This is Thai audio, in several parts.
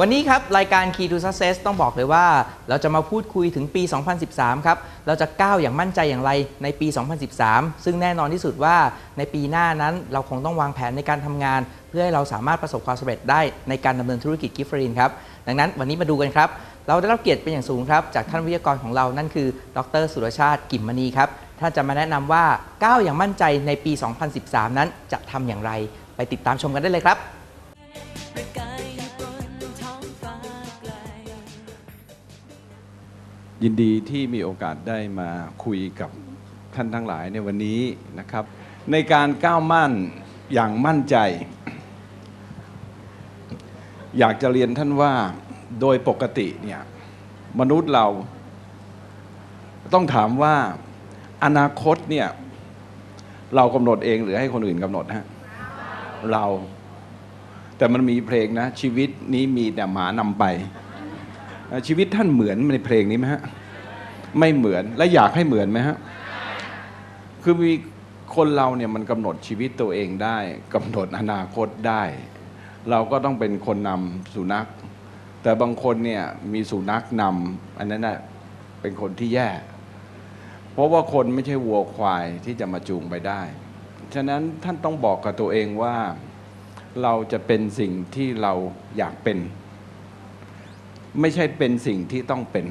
วันนี้ครับ รายการ Key to Success ต้องบอกเลยว่า เราจะมาพูดคุยถึงปี 2013 ครับ เราจะก้าวอย่างมั่นใจอย่างไรในปี 2013 ซึ่งแน่นอนที่สุดว่าในปีหน้านั้นเราคงต้องวางแผนในการทำงาน เพื่อให้เราสามารถประสบความสำเร็จได้ในการดำเนินธุรกิจกิฟฟรีนครับ ดังนั้นวันนี้มาดูกันครับ เราได้รับเกียรติเป็นอย่างสูงครับ จากท่านวิทยากรของเรานั่นคือ ดร สุรชาติกิ่มมณีครับท่านจะมาแนะนำว่าก้าวอย่างมั่นใจในปี 2013 นั้นจะทำอย่างไร ไปติดตามชมกันได้เลยครับ ยินดีที่มีโอกาสได้มาคุยกับท่านทั้งหลายในวันนี้นะครับ ในการก้าวมั่นอย่างมั่นใจ อยากจะเรียนท่านว่าโดยปกติเนี่ยมนุษย์เรา ต้องถามว่าอนาคตเนี่ยเรากำหนดเองหรือให้คนอื่นกำหนดฮะเรา แต่มันมีเพลงนะ ชีวิตนี้มีแต่หมานำไป ชีวิตท่านเหมือนในเพลงนี้ไหมฮะ ไม่เหมือนและอยากให้เหมือนไหมฮะ คือมีคนเราเนี่ยมันกำหนดชีวิตตัวเองได้กำหนดอนาคตได้ เราก็ต้องเป็นคนนำสุนัข แต่บางคนเนี่ยมีสุนัขนำอันนั้นน่ะเป็นคนที่แย่ เพราะว่าคนไม่ใช่วัวควายที่จะมาจูงไปได้ ฉะนั้นท่านต้องบอกกับตัวเองว่าเราจะเป็นสิ่งที่เราอยากเป็น ไม่ใช่เป็นสิ่งที่ต้องเป็น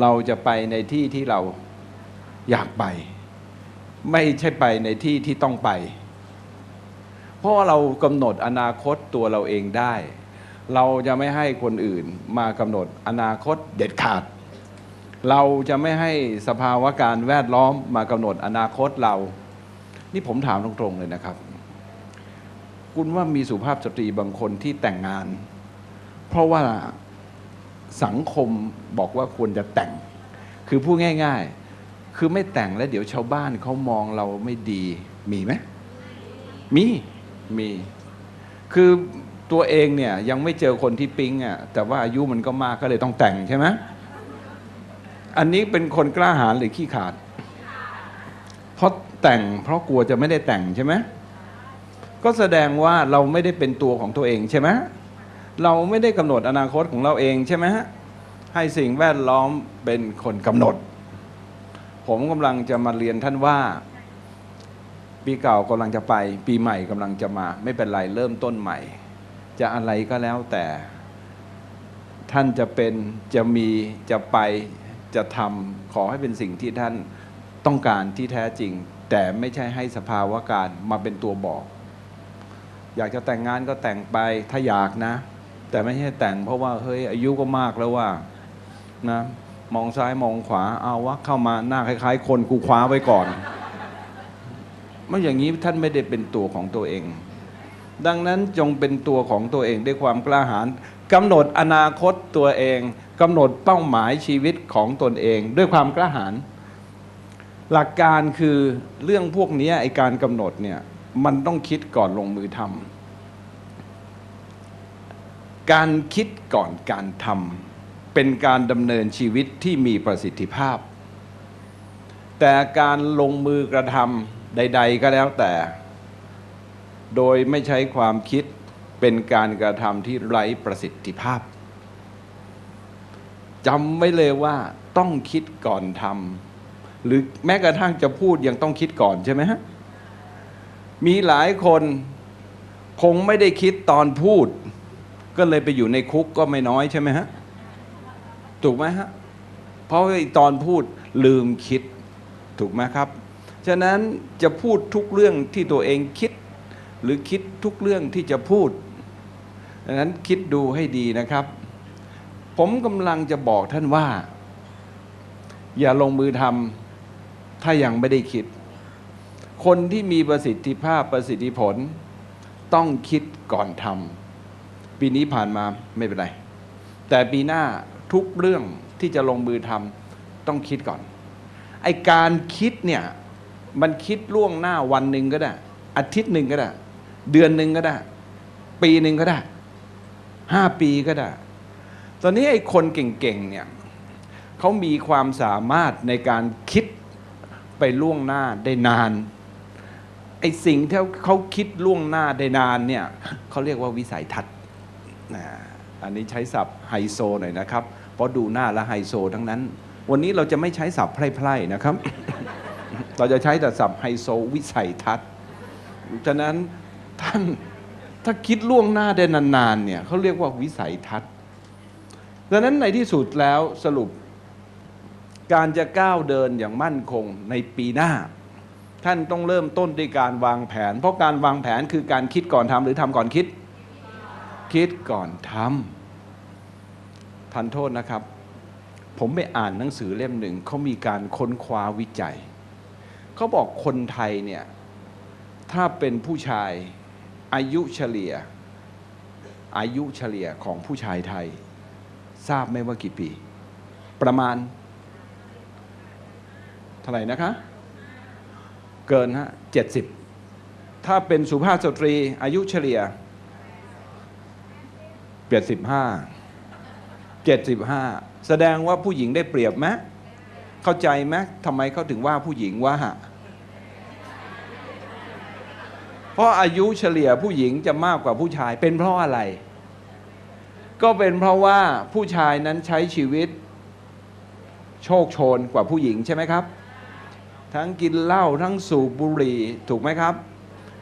เราจะไปในที่ที่เราอยากไป ไม่ใช่ไปในที่ที่ต้องไป เพราะว่าเรากำหนดอนาคตตัวเราเองได้ เราจะไม่ให้คนอื่นมากำหนดอนาคตเด็ดขาด เราจะไม่ให้สภาวะการแวดล้อมมากำหนดอนาคตเรา นี่ผมถามตรงๆเลยนะครับ คุณว่ามีสุภาพสตรีบางคนที่แต่งงาน เพราะว่าสังคมบอกว่าควรจะแต่ง คือพูดง่าย ๆ คือไม่แต่งแล้วเดี๋ยวชาวบ้านเขามองเราไม่ดี มีไหมมีมี คือตัวเองเนี่ยยังไม่เจอคนที่ปิ๊งอะแต่ว่าอายุมันก็มากก็เลยต้องแต่งใช่ไหมอันนี้เป็นคนกล้าหาญหรือขี้ขาด เพราะแต่งเพราะกลัวจะไม่ได้แต่งใช่ไหมก็แสดงว่าเราไม่ได้เป็นตัวของตัวเองใช่ไหม เราไม่ได้กำหนดอนาคตของเราเองใช่ไหมฮะให้สิ่งแวดล้อมเป็นคนกำหนด ผมกำลังจะมาเรียนท่านว่า ปีเก่ากำลังจะไป ปีใหม่กำลังจะมา ไม่เป็นไรเริ่มต้นใหม่ จะอะไรก็แล้วแต่ ท่านจะเป็นจะมีจะไปจะทำขอให้เป็นสิ่งที่ท่านต้องการที่แท้จริง แต่ไม่ใช่ให้สภาวะการมาเป็นตัวบอก อยากจะแต่งงานก็แต่งไปถ้าอยากนะ แต่ไม่ใช่แต่งเพราะว่าเฮ้ยอายุก็มากแล้วว่านะมองซ้ายมองขวาเอาวะเข้ามาหน้าคล้าย ๆ คนกูคว้าไว้ก่อนไม่อย่างนี้ท่านไม่ได้เป็นตัวของตัวเอง ดังนั้นจงเป็นตัวของตัวเองด้วยความกล้าหาญกำหนดอนาคตตัวเองกำหนดเป้าหมายชีวิตของตนเอง ด้วยความกล้าหาญหลักการคือเรื่องพวกนี้ไอการกำหนดเนี่ยมันต้องคิดก่อนลงมือทำ การคิดก่อนการทำเป็นการดำเนินชีวิตที่มีประสิทธิภาพ แต่การลงมือกระทำใด ๆ ก็แล้วแต่ โดยไม่ใช้ความคิดเป็นการกระทำที่ไร้ประสิทธิภาพจำไว้เลยว่าต้องคิดก่อนทำหรือแม้กระทั่งจะพูดยังต้องคิดก่อนใช่ไหมฮะมีหลายคนคงไม่ได้คิดตอนพูด ก็เลยไปอยู่ในคุกก็ไม่น้อยใช่ไหมฮะ ถูกไหมฮะ เพราะตอนพูดลืมคิด ถูกไหมครับ ฉะนั้นจะพูดทุกเรื่องที่ตัวเองคิด หรือคิดทุกเรื่องที่จะพูดดังนั้นคิดดูให้ดีนะครับ ผมกำลังจะบอกท่านว่า อย่าลงมือทำถ้ายังไม่ได้คิด คนที่มีประสิทธิภาพประสิทธิผล ต้องคิดก่อนทำ ปีนี้ผ่านมาไม่เป็นไร แต่ปีหน้าทุกเรื่องที่จะลงมือทำต้องคิดก่อน ไอการคิดเนี่ยมันคิดล่วงหน้าวันหนึ่งก็ได้ อาทิตย์หนึ่งก็ได้ เดือนหนึ่งก็ได้ ปีหนึ่งก็ได้ห้าปีก็ได้ ตอนนี้ไอ้คนเก่งๆเนี่ยเขามีความสามารถในการคิดไปล่วงหน้าได้นานไอ้สิ่งที่เขาคิดล่วงหน้าได้นานเนี่ยเขาเรียกว่าวิสัยทัศน์ นะอันนี้ใช้ศัพท์ไฮโซหน่อยนะครับ เพราะดูหน้าและไฮโซทั้งนั้น วันนี้เราจะไม่ใช้ศัพท์ไพร่ๆนะครับ เราจะใช้แต่ศัพท์ไฮโซวิสัยทัศน์ฉะนั้นท่านถ้าคิดล่วงหน้าได้นานๆเนี่ยเขาเรียกว่าวิสัยทัศน์ดังนั้นในที่สุดแล้วสรุป การจะก้าวเดินอย่างมั่นคงในปีหน้า ท่านต้องเริ่มต้นด้วยการวางแผน เพราะการวางแผนคือการคิดก่อนทำหรือทำก่อนคิด คิดก่อนทำทันโทษนะครับ ผมไปอ่านหนังสือเล่มหนึ่งเขามีการค้นคว้าวิจัยเขาบอกคนไทยเนี่ย ถ้าเป็นผู้ชายอายุเฉลี่ย อายุเฉลี่ยของผู้ชายไทย ทราบไหมว่ากี่ปี ประมาณเท่าไหร่นะคะ เกินฮะเจ็ดสิบถ้าเป็นสุภาพสตรีอายุเฉลี่ย เจ็ดสิบห้าเจ็ดสิบห้าแสดงว่าผู้หญิงได้เปรียบไหมเข้าใจไหมทำไมเขาถึงว่าผู้หญิงว่าเพราะอายุเฉลี่ยผู้หญิงจะมากกว่าผู้ชาย เป็นเพราะอะไร ก็เป็นเพราะว่าผู้ชายนั้นใช้ชีวิต โชคโชนกว่าผู้หญิงใช่ไหมครับ ทั้งกินเหล้าทั้งสูบบุหรี่ถูกไหมครับ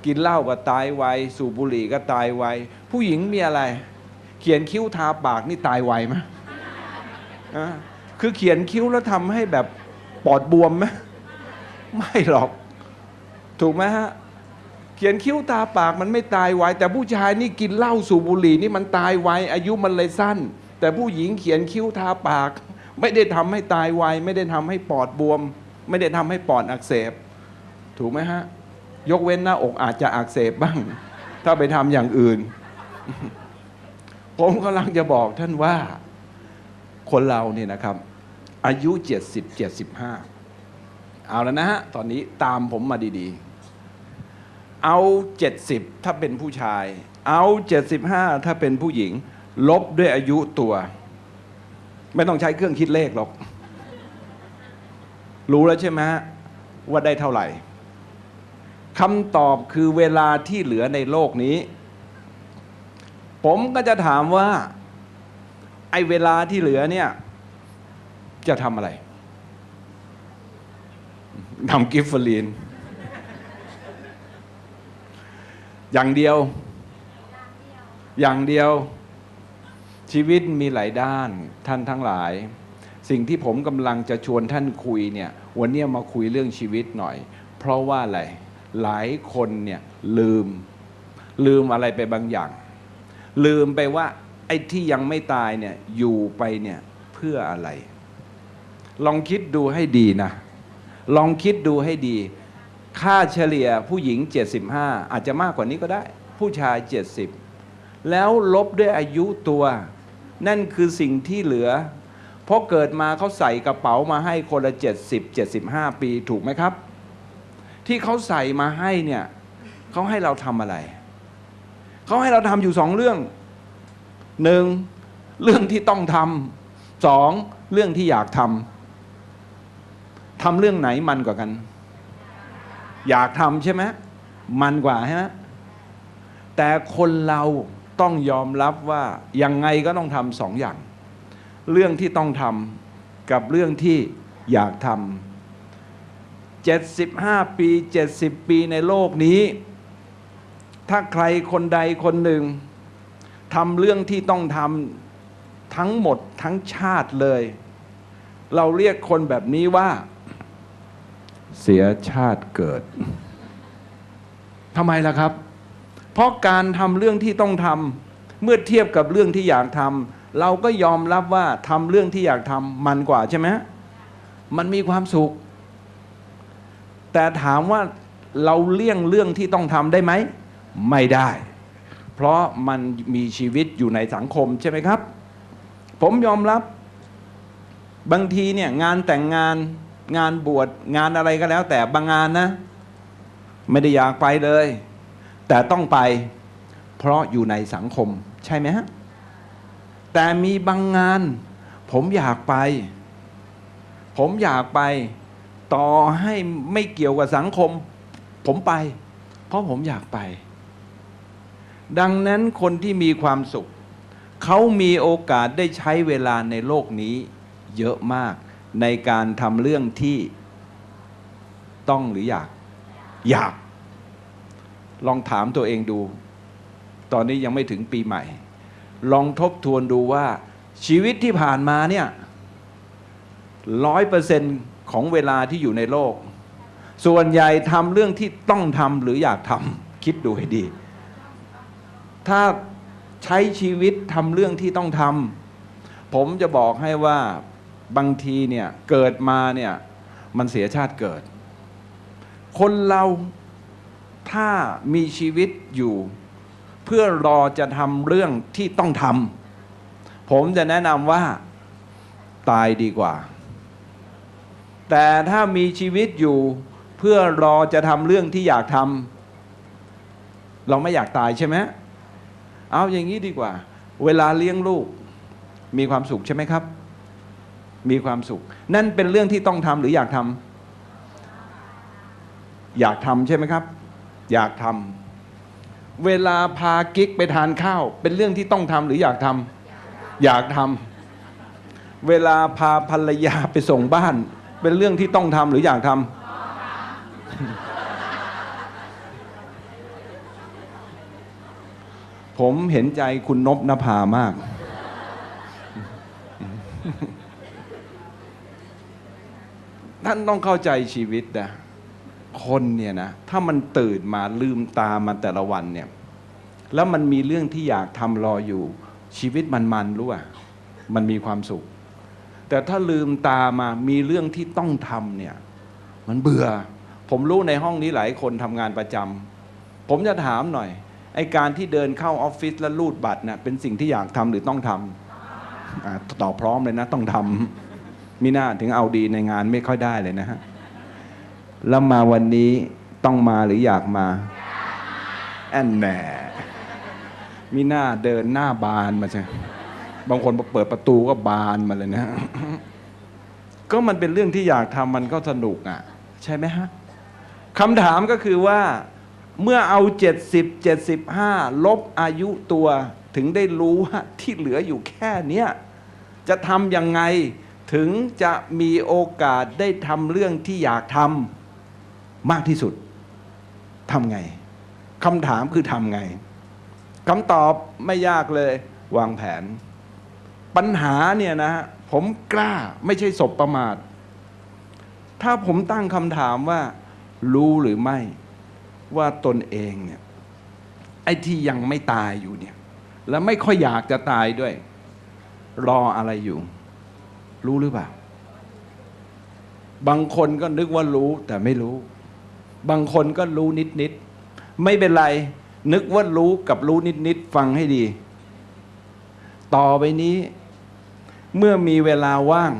กินเหล้าก็ตายไวสูบบุหรี่ก็ตายไวผู้หญิงมีอะไร เขียนคิ้วทาปากนี่ตายไวไหมอะคือเขียนคิ้วแล้วทำให้แบบปอดบวมไหมไม่หรอก ถูกไหมฮะเขียนคิ้วตาปากมันไม่ตายไวแต่ผู้ชายนี่กินเหล้าสูบบุหรี่นี่มันตายไวอายุมันเลยสั้น แต่ผู้หญิงเขียนคิ้วทาปาก ไม่ได้ทำให้ตายไวไม่ได้ทำให้ปอดบวม ไม่ได้ทำให้ปอดอักเสบ ถูกไหมฮะ ยกเว้นหน้าอกอาจจะอักเสบบ้าง ถ้าไปทำอย่างอื่น ผมกำลังจะบอกท่านว่าคนเราเนี่ยนะครับ อายุ 70 75 เอาแล้วนะฮะ ตอนนี้ตามผมมาดีๆ เอา 70 ถ้าเป็นผู้ชาย เอา 75 ถ้าเป็นผู้หญิง ลบด้วยอายุตัว ไม่ต้องใช้เครื่องคิดเลขหรอก รู้แล้วใช่ไหมฮะว่าได้เท่าไหร่คำตอบคือเวลาที่เหลือในโลกนี้ ผมก็จะถามว่า ไอ้เวลาที่เหลือเนี่ย จะทำอะไรทำกิฟต์ฟลีน อย่างเดียว อย่างเดียว ชีวิตมีหลายด้านท่านทั้งหลาย สิ่งที่ผมกำลังจะชวนท่านคุยเนี่ย วันนี้มาคุยเรื่องชีวิตหน่อย เพราะว่าอะไร หลายคนเนี่ยลืม ลืมอะไรไปบางอย่าง ลืมไปว่า ไอ้ที่ยังไม่ตายเนี่ยอยู่ไปเนี่ยเพื่ออะไร ลองคิดดูให้ดีนะ ลองคิดดูให้ดี ค่าเฉลี่ยผู้หญิง 75 อาจจะมากกว่านี้ก็ได้ ผู้ชาย 70 แล้วลบด้วยอายุตัว นั่นคือสิ่งที่เหลือเพราะเกิดมาเขาใส่กระเป๋ามาให้คนละ 70 75 ปีถูกไหมครับ ที่เขาใส่มาให้เนี่ยเขาให้เราทำอะไร เขาให้เราทำอยู่สองเรื่องหนึ่งเรื่องที่ต้องทำสองเรื่องที่อยากทำทำเรื่องไหนมันกว่ากัน อยากทำใช่ไหมมันกว่าใช่ไหมแต่คนเราต้องยอมรับว่ายังไงก็ต้องทำสองอย่าง เรื่องที่ต้องทำกับเรื่องที่อยากทำ75 ปี 70 ปีในโลกนี้ ถ้าใครคนใดคนหนึ่งทำเรื่องที่ต้องทำทั้งหมดทั้งชาติเลย เราเรียกคนแบบนี้ว่า เสียชาติเกิดทำไมล่ะครับ เพราะการทำเรื่องที่ต้องทำเมื่อเทียบกับเรื่องที่อยากทำเราก็ยอมรับว่าทำเรื่องที่อยากทำมันกว่าใช่ไหมมันมีความสุข แต่ถามว่าเราเลี่ยงเรื่องที่ต้องทำได้ไหม ไม่ได้ เพราะมันมีชีวิตอยู่ในสังคมใช่ไหมครับ ผมยอมรับบางทีเนี่ยงานแต่งงานงานบวชงานอะไรก็แล้ว แต่บางงานนะ ไม่ได้อยากไปเลย แต่ต้องไปเพราะอยู่ในสังคมใช่ไหมฮะแต่มีบางงาน ผมอยากไป ผมอยากไป ต่อให้ไม่เกี่ยวกับสังคม ผมไป เพราะผมอยากไป ดังนั้นคนที่มีความสุข เขามีโอกาสได้ใช้เวลาในโลกนี้ เยอะมากในการทำเรื่องที่ต้องหรืออยาก อยาก ลองถามตัวเองดู ตอนนี้ยังไม่ถึงปีใหม่ ลองทบทวนดูว่า ชีวิตที่ผ่านมาเนี่ยร้อยเปอร์เซ็นของเวลาที่อยู่ในโลก ส่วนใหญ่ทำเรื่องที่ต้องทำหรืออยากทำคิดดูให้ดี ถ้าใช้ชีวิตทำเรื่องที่ต้องทำผมจะบอกให้ว่าบางทีเนี่ยเกิดมาเนี่ยมันเสียชาติเกิด คนเราถ้ามีชีวิตอยู่ เพื่อรอจะทำเรื่องที่ต้องทำผมจะแนะนำว่าตายดีกว่า แต่ถ้ามีชีวิตอยู่เพื่อรอจะทำเรื่องที่อยากทำเราไม่อยากตายใช่ไหม เอาอย่างนี้ดีกว่า เวลาเลี้ยงลูก มีความสุขใช่ไหมครับ มีความสุข นั่นเป็นเรื่องที่ต้องทำหรืออยากทำอยากทำใช่ไหมครับ อยากทำเวลาพากิ๊กไปทานข้าว เป็นเรื่องที่ต้องทำหรืออยากทำอยากทำเวลาพาภรรยาไปส่งบ้าน เป็นเรื่องที่ต้องทำหรืออยากทำ ผมเห็นใจคุณนบนภามาก ท่านต้องเข้าใจชีวิตนะคนเนี่ยนะ ถ้ามันตื่นมาลืมตามาแต่ละวันเนี่ย แล้วมันมีเรื่องที่อยากทำรออยู่ ชีวิตมันมันรู้อะมันมีความสุข แต่ถ้าลืมตามามีเรื่องที่ต้องทำเนี่ย มันเบื่อ ผมรู้ในห้องนี้หลายคนทำงานประจำผมจะถามหน่อย ไอการที่เดินเข้าออฟฟิศแล้วรูดบัตรนี่ยเป็นสิ่งที่อยากทำหรือต้องทำอ่าตอบพร้อมเลยนะ ต้องทำมิน่าถึงเอาดีในงานไม่ค่อยได้เลยนะฮะแล้วมาวันนี้ต้องมาหรืออยากมาแอนแหน่มีหน้าเดินหน้าบานมาใช่บางคนเปิดประตูก็บานมาเลยนะก็มันเป็นเรื่องที่อยากทำมันก็สนุกอะ ใช่ไหมฮะคำถามก็คือว่า เมื่อเอา 70 75 ลบอายุตัวถึงได้รู้ว่าที่เหลืออยู่แค่เนี้ยจะทำยังไงถึงจะมีโอกาสได้ทำเรื่องที่อยากทำมากที่สุดทำไงคำถามคือทำไงคำตอบไม่ยากเลย วางแผน ปัญหาเนี่ยนะ ผมกล้าไม่ใช่ศพประมาท ถ้าผมตั้งคำถามว่า รู้หรือไม่ ว่าตนเองเนี่ยไอ้ที่ยังไม่ตายอยู่เนี่ย แล้วไม่ค่อยอยากจะตายด้วย รออะไรอยู่ รู้หรือเปล่า บางคนก็นึกว่ารู้แต่ไม่รู้ บางคนก็รู้นิดนิดๆไม่เป็นไร นึกว่ารู้กับรู้นิดนิดๆฟังให้ดี ต่อไปนี้ เมื่อมีเวลาว่าง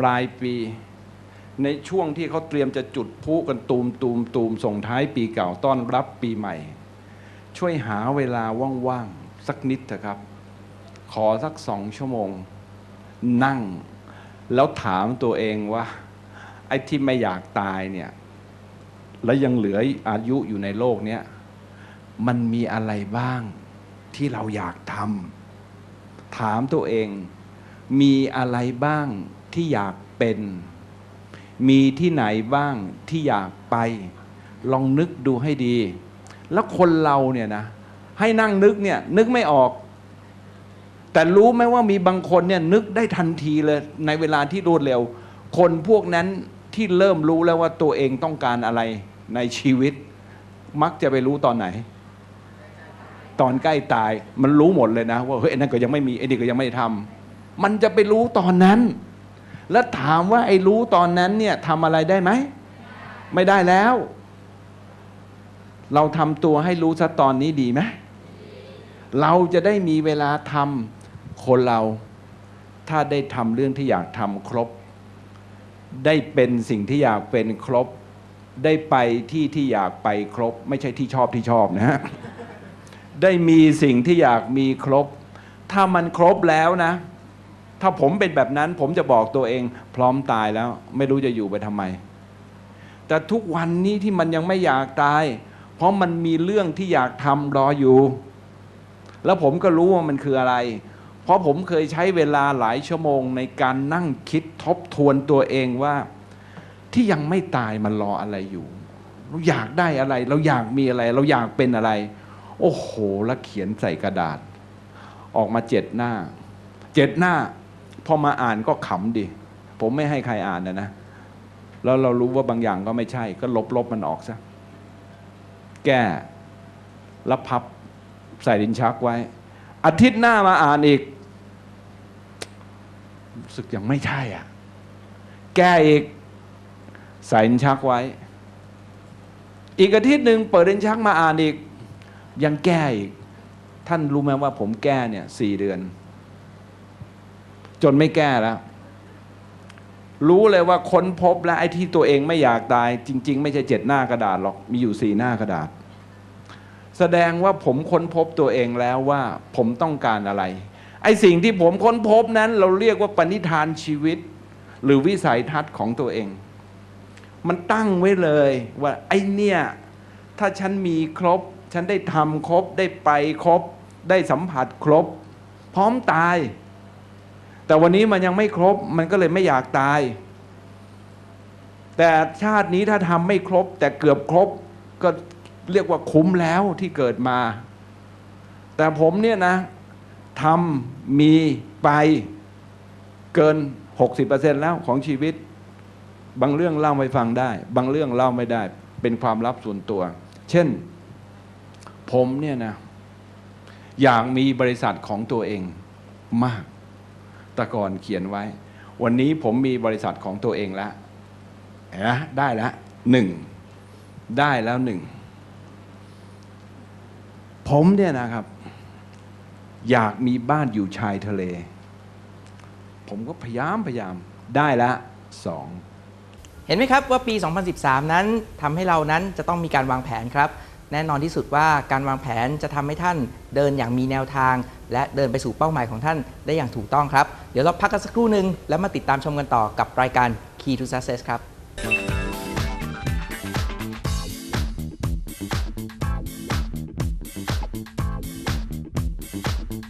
ปลายปี ในช่วงที่เขาเตรียมจะจุดพุกันตูมตูมตูมส่งท้ายปีเก่าต้อนรับปีใหม่ ช่วยหาเวลาว่างๆ สักนิดเถอะครับ ขอสักสองชั่วโมง นั่ง แล้วถามตัวเองว่า ไอ้ที่ไม่อยากตายเนี่ย แล้วยังเหลืออายุอยู่ในโลกเนี้ยมันมีอะไรบ้างที่เราอยากทำถามตัวเอง มีอะไรบ้างที่อยากเป็น มีที่ไหนบ้างที่อยากไป ลองนึกดูให้ดี แล้วคนเราเนี่ยนะ ให้นั่งนึกเนี่ย นึกไม่ออก แต่รู้ไหมว่ามีบางคนเนี่ยนึกได้ทันทีเลย ในเวลาที่รวดเร็ว คนพวกนั้นที่เริ่มรู้แล้วว่าตัวเองต้องการอะไรในชีวิต มักจะไปรู้ตอนไหน ตอนใกล้ตายมันรู้หมดเลยนะ ว่าเฮ้ยนั่นก็ยังไม่มีไอ้นี่ก็ยังไม่ทำมันจะไปรู้ตอนนั้น แล้วถามว่าไอ้รู้ตอนนั้นเนี่ยทำอะไรได้ไหม ไม่ได้แล้ว เราทำตัวให้รู้ซะตอนนี้ดีไหม เราจะได้มีเวลาทำคนเรา ถ้าได้ทำเรื่องที่อยากทำครบ ได้เป็นสิ่งที่อยากเป็นครบ ได้ไปที่ที่อยากไปครบ ไม่ใช่ที่ชอบที่ชอบนะฮะได้มีสิ่งที่อยากมีครบ ถ้ามันครบแล้วนะ ถ้าผมเป็นแบบนั้น ผมจะบอกตัวเอง พร้อมตายแล้ว ไม่รู้จะอยู่ไปทำไม แต่ทุกวันนี้ที่มันยังไม่อยากตาย เพราะมันมีเรื่องที่อยากทำรออยู่ แล้วผมก็รู้ว่ามันคืออะไร เพราะผมเคยใช้เวลาหลายชั่วโมงในการนั่งคิดทบทวนตัวเองว่า ที่ยังไม่ตายมันรออะไรอยู่ เราอยากได้อะไร เราอยากมีอะไร เราอยากเป็นอะไร โอ้โห แล้วเขียนใส่กระดาษ ออกมาเจ็ดหน้า เจ็ดหน้า พอมาอ่านก็ขำดิผมไม่ให้ใครอ่านนะนะ แล้วเรารู้ว่าบางอย่างก็ไม่ใช่ ก็ลบลบมันออกซะแก้แล้วพับใส่ดินชักไว้ อาทิตย์หน้ามาอ่านอีกรู้สึกยังไม่ใช่อะ แก้อีกใส่ดินชักไว้ อีกอาทิตย์หนึ่งเปิดดินชักมาอ่านอีก ยังแก้อีก ท่านรู้ไหมว่าผมแก้เนี่ยสี่เดือน จนไม่แก้แล้ว รู้เลยว่าค้นพบแล้วไอ้ที่ตัวเองไม่อยากตาย จริง ๆ ไม่ใช่เจ็ดหน้ากระดาษหรอกมีอยู่สี่หน้ากระดาษ แสดงว่าผมค้นพบตัวเองแล้วว่า ผมต้องการอะไร ไอ้สิ่งที่ผมค้นพบนั้น เราเรียกว่าปณิธานชีวิต หรือวิสัยทัศน์ของตัวเอง มันตั้งไว้เลยว่าไอ้เนี่ยถ้าฉันมีครบ ฉันได้ทำครบได้ไปครบ ได้สัมผัสครบ พร้อมตาย แต่วันนี้มันยังไม่ครบมันก็เลยไม่อยากตาย แต่ชาตินี้ถ้าทำไม่ครบ แต่เกือบครบก็เรียกว่าคุ้มแล้วที่เกิดมา แต่ผมเนี่ยนะทำมีไปเกิน 60%แล้วของชีวิต บางเรื่องเล่าไม่ฟังได้ บางเรื่องเล่าไม่ได้ เป็นความลับส่วนตัว เช่น ผมเนี่ยนะ อยากมีบริษัทของตัวเองมาก ต่ก่อนเขียนไว้ วันนี้ผมมีบริษัทของตัวเองแล้วเห็นไหมได้แล้วหนึ่งได้แล้วหนึ่งผมเนี่ยนะครับ อยากมีบ้านอยู่ชายทะเล ผมก็พยายามพยายามได้แล้วสองเห็นไหมครับว่าปี 2013 นั้นทำให้เรานั้นจะต้องมีการวางแผนครับ แน่นอนที่สุดว่าการวางแผนจะทำให้ท่านเดินอย่างมีแนวทาง และเดินไปสู่เป้าหมายของท่านได้อย่างถูกต้องครับ เดี๋ยวเราพักกันสักครู่หนึ่งแล้วมาติดตามชมกันต่อกับรายการ Key to Success ครับ